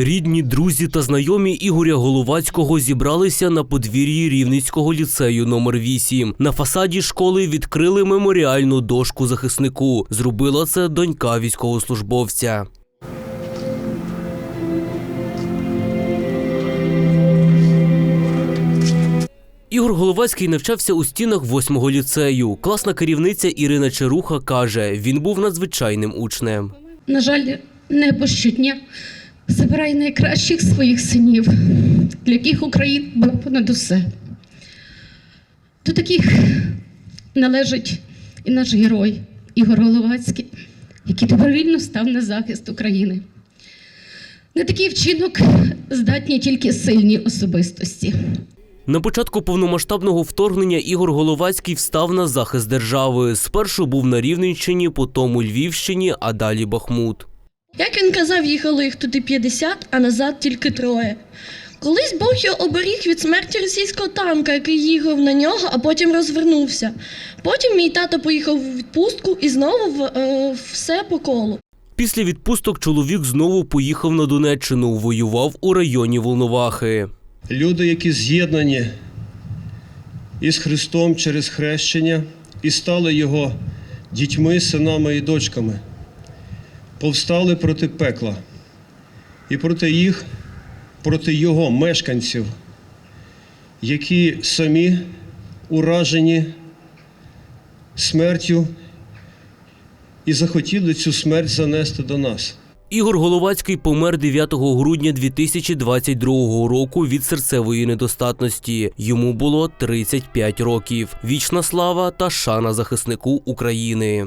Рідні, друзі та знайомі Ігоря Головацького зібралися на подвір'ї Рівненського ліцею номер 8 На фасаді школи відкрили меморіальну дошку захиснику. Зробила це донька військовослужбовця. Ігор Головацький навчався у стінах восьмого ліцею. Класна керівниця Ірина Черуха каже, він був надзвичайним учнем. На жаль, небо щодня забирає найкращих своїх синів, для яких Україна була понад усе. До таких належить і наш герой Ігор Головацький, який добровільно став на захист України. На такий вчинок здатні тільки сильні особистості. На початку повномасштабного вторгнення Ігор Головацький встав на захист держави. Спершу був на Рівненщині, потім у Львівщині, а далі Бахмут. Як він казав, їхало їх туди 50, а назад тільки троє. Колись Бог його оберіг від смерті російського танка, який їхав на нього, а потім розвернувся. Потім мій тато поїхав у відпустку і знову в, е, все по колу. Після відпусток чоловік знову поїхав на Донеччину, воював у районі Волновахи. Люди, які з'єднані із Христом через хрещення і стали Його дітьми, синами і дочками, повстали проти пекла і проти їх, проти Його мешканців, які самі уражені смертю і захотіли цю смерть занести до нас. Ігор Головацький помер 9 грудня 2022 року від серцевої недостатності. Йому було 35 років. Вічна слава та шана захиснику України.